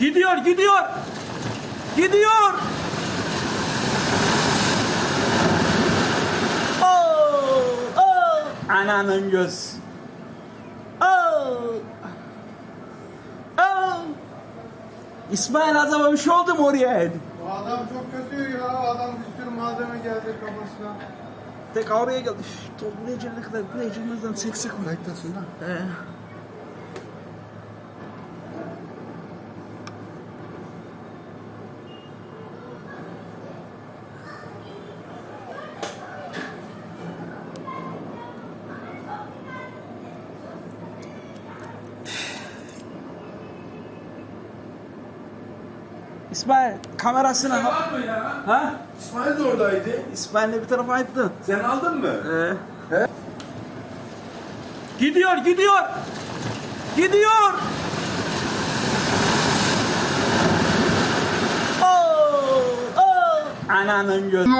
Gidiyor, gidiyor. Gidiyor. Oh, oh. Ananın göz. Oh. Oh. İsmail Azam'a bir şey oldu mu oraya? Bu adam çok kötü ya. Adam bir sürü malzeme geldi kafasına. Tek oraya geldi. Üf, ne kadar, kadar, ne kadar, ne kadar, ne kadar, ne kadar, ne kadar, İsmail kamerasını... Şey var mı ya? Ha? İsmail de oradaydı. İsmail de bir tarafa attı. Sen aldın mı? Ee. He? Gidiyor, gidiyor. Gidiyor. Oh, oh. Ananın gözü.